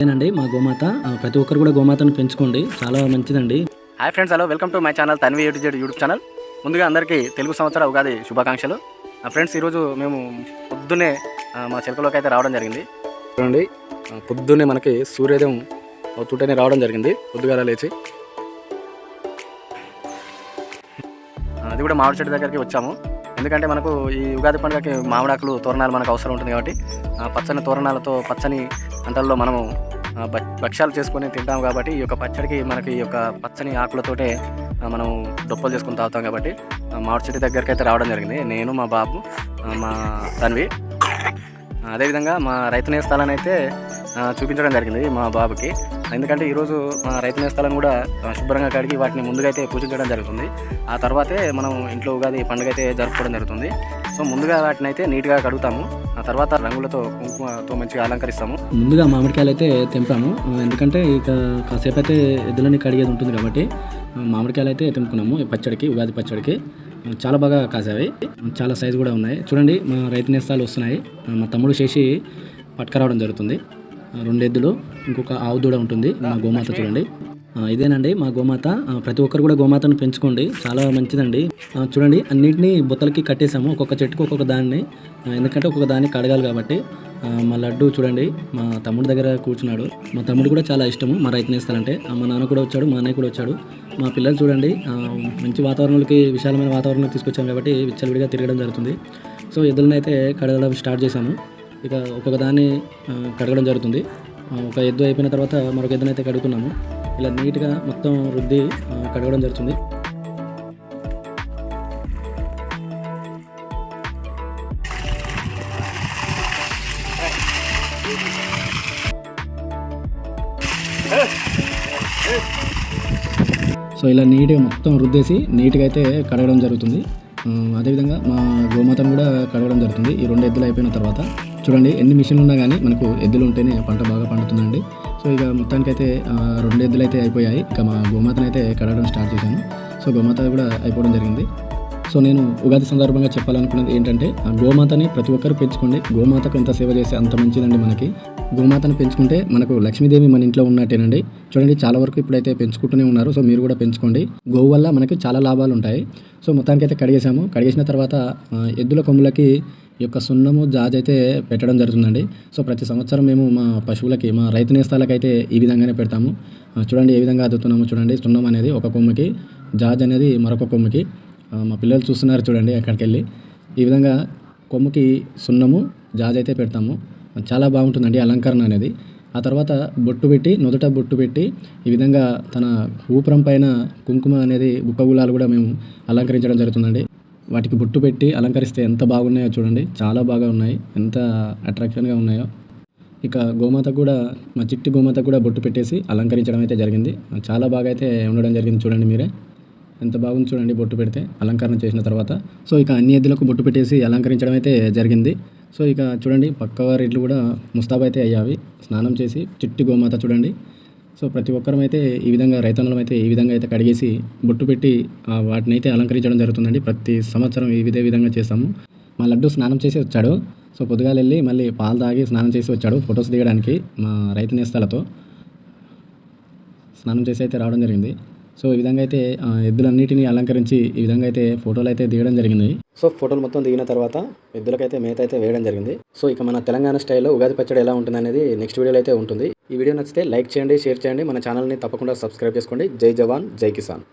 అదేనండి మా గోమాత. ప్రతి ఒక్కరు కూడా గోమాతను పెంచుకోండి. చాలా మంచిదండి. Hi friends hello. Welcome to my channel Tanvi YouTube YouTube channel. ముందుగా అందరికీ తెలుగు సంవత్సర ఉగాది శుభాకాంక్షలు. ఆ ఫ్రెండ్స్ ఈరోజు మేము పొద్దున్నే మా చిలకలోకి అయితే రావడం జరిగింది. చూడండి. పొద్దున్నే మనకి సూర్యోదయం అవుతుంటేనే రావడం జరిగింది పొద్దుగాల లేచి. అది కూడా మామిడి చెట్టు దగ్గరికి వచ్చాము. ఎందుకంటే మనకు ఈ ఉగాది పండుగకి మామిడాకులు తోరణాలు మనకు అవసరం ఉంటుంది కాబట్టి ఆ, పచ్చని తోరణాలతో పచ్చని అంటల్లో మనము భక్ష్యాలు చేసుకొని తింటాం కాబట్టి ఈ యొక్క పచ్చడికి మనకి ఈ యొక్క పచ్చని ఆకులతోటే మనం డొప్పలు చేసుకుని తాగుతాం కాబట్టి మామిడి చెట్టు దగ్గరికి అయితే రావడం జరిగింది. నేను మా బాబు మా తన్వి. అదేవిధంగా మా రైతు నేస్తాలని అయితే చూపించడం జరిగింది మా బాబుకి. ఎందుకంటే ఈరోజు మన రైతు నేస్తాలను కూడా శుభ్రంగా కడిగి వాటిని ముందుగా అయితే పూజించడం జరుగుతుంది. ఆ తర్వాతే మనం ఇంట్లో ఉగాది పండుగ అయితే జరుపుకోవడం జరుగుతుంది. సో ముందుగా వాటిని అయితే నీట్గా కడుగుతాము. ఆ తర్వాత రంగులతో కుంకుమతో మంచిగా అలంకరిస్తాము. ముందుగా మామిడికాయలు అయితే తెంపాము ఎందుకంటే ఇక కాసేపు అయితే ఎద్దులని కడిగేది ఉంటుంది కాబట్టి మామిడికాయలు అయితే తెంపుకున్నాము. పచ్చడికి ఉగాది పచ్చడికి. చాలా బాగా కాసావి చాలా సైజు కూడా ఉన్నాయి. చూడండి మా రైతు నేస్తాలు వస్తున్నాయి. మా తమ్ముడు చేసి పట్టుకురావడం జరుగుతుంది. రెండు ఎద్దులు ఇంకొక ఆవు దూడ ఉంటుంది మా గోమాత చూడండి. ఇదేనండి మా గోమాత. ప్రతి ఒక్కరు కూడా గోమాతను పెంచుకోండి చాలా మంచిదండి. చూడండి అన్నింటినీ బొత్తలకి కట్టేసాము ఒక్కొక్క చెట్టుకు ఒక్కొక్క దాన్ని. ఎందుకంటే ఒక్కొక్క దాన్ని కడగాలి కాబట్టి. మా లడ్డు చూడండి మా తమ్ముడి దగ్గర కూర్చున్నాడు. మా తమ్ముడు కూడా చాలా ఇష్టము మా రైతు నేస్తాలంటే. ఆ, మా నాన్న కూడా వచ్చాడు మా అన్నయ్య కూడా వచ్చాడు. మా పిల్లలు చూడండి మంచి వాతావరణంలోకి విశాలమైన వాతావరణం తీసుకొచ్చాము కాబట్టి విచ్చలవిడిగా తిరగడం జరుగుతుంది. సో ఎద్దులను అయితే కడగడం స్టార్ట్ చేశాము. ఇక ఒక్కొక్క దాన్ని కడగడం జరుగుతుంది. ఒక ఎద్దు అయిపోయిన తర్వాత మరొక ఎద్దునైతే అయితే కడుగుతున్నాము. ఇలా నీట్గా మొత్తం రుద్ది కడగడం జరుగుతుంది. సో ఇలా నీట్గా మొత్తం రుద్దేసి నీట్గా అయితే కడగడం జరుగుతుంది. అదేవిధంగా మా గోమాతను కూడా కడగడం జరుగుతుంది ఈ రెండు ఎద్దులు అయిపోయిన తర్వాత. చూడండి ఎన్ని మిషన్లు ఉన్నా కానీ మనకు ఎద్దులు ఉంటేనే పంట బాగా పండుతుందండి. సో ఇక మొత్తానికైతే రెండు ఎద్దులు అయితే అయిపోయాయి. ఇక మా గోమాతను అయితే కడగడం స్టార్ట్ చేశాను. సో గోమాత కూడా అయిపోవడం జరిగింది. సో నేను ఉగాది సందర్భంగా చెప్పాలనుకున్నది ఏంటంటే ఆ గోమాతని ప్రతి ఒక్కరు పెంచుకోండి. గోమాతకు ఎంత సేవ చేస్తే అంత మంచిదండి మనకి. గోమాతను పెంచుకుంటే మనకు లక్ష్మీదేవి మన ఇంట్లో ఉన్నట్టేనండి. చూడండి చాలా వరకు ఇప్పుడైతే పెంచుకుంటూనే ఉన్నారు. సో మీరు కూడా పెంచుకోండి. గోవు వల్ల మనకి చాలా లాభాలు ఉంటాయి. సో మొత్తానికి అయితే కడిగేసాము కడిగేసిన తర్వాత ఎద్దుల కొమ్ములకి ఈ యొక్క సున్నము జాజ్ అయితే పెట్టడం జరుగుతుందండి. సో ప్రతి సంవత్సరం మేము మా పశువులకి మా రైతు నేస్తాలకైతే ఈ విధంగానే పెడతాము. చూడండి ఏ విధంగా అద్దుతున్నాము చూడండి. సున్నం అనేది ఒక కొమ్ముకి జాజ్ అనేది మరొక కొమ్ముకి. మా పిల్లలు చూస్తున్నారు చూడండి అక్కడికి వెళ్ళి ఈ విధంగా కొమ్ముకి సున్నము జాజ్ అయితే పెడతాము. చాలా బాగుంటుందండి అలంకరణ అనేది. ఆ తర్వాత బొట్టు పెట్టి నుదుట బొట్టు పెట్టి ఈ విధంగా తన ఊపురం పైన కుంకుమ అనేది గుప్పగులాలు కూడా మేము అలంకరించడం జరుగుతుందండి. వాటికి బొట్టు పెట్టి అలంకరిస్తే ఎంత బాగున్నాయో చూడండి. చాలా బాగా ఉన్నాయి. ఎంత అట్రాక్షన్గా ఉన్నాయో. ఇక గోమాత కూడా మా చిట్టి గోమాత కూడా బొట్టు పెట్టేసి అలంకరించడం అయితే జరిగింది. చాలా బాగా అయితే ఉండడం జరిగింది చూడండి మీరే. ఎంత బాగుంది చూడండి బొట్టు పెడితే అలంకరణ చేసిన తర్వాత. సో ఇక అన్ని ఎద్దులకు బొట్టు పెట్టేసి అలంకరించడం అయితే జరిగింది. సో ఇక చూడండి పక్క వారి కూడా ముస్తాబ్ అయితే అయ్యావి. స్నానం చేసి చిట్టి గోమాత చూడండి. సో ప్రతి ఒక్కరం అయితే ఈ విధంగా రైతన్నులం అయితే ఈ విధంగా అయితే కడిగేసి బొట్టు పెట్టి వాటిని అయితే అలంకరించడం జరుగుతుందండి. ప్రతి సంవత్సరం ఈ విధే విధంగా చేస్తాము. మా లడ్డు స్నానం చేసి వచ్చాడు. సో పొద్దుగాల వెళ్ళి మళ్ళీ పాలు తాగి స్నానం చేసి వచ్చాడు ఫొటోస్ దిగడానికి మా రైతు నేస్తాలతో. స్నానం చేసి అయితే రావడం జరిగింది. సో ఈ విధంగా అయితే ఎద్దులన్నిటిని అలంకరించి ఈ విధంగా అయితే ఫోటోలు అయితే దిగడం జరిగింది. సో ఫోటోలు మొత్తం దిగిన తర్వాత ఎద్దులకైతే మేత అయితే వేయడం జరిగింది. సో ఇక మన తెలంగాణ స్టైల్లో ఉగాది పచ్చడి ఎలా ఉంటుంది అనేది నెక్స్ట్ వీడియోలో అయితే ఉంటుంది. ఈ వీడియో నచ్చితే లైక్ చేయండి షేర్ చేయండి. మన ఛానల్ని తప్పకుండా సబ్స్క్రైబ్ చేసుకోండి. జై జవాన్ జై కిసాన్.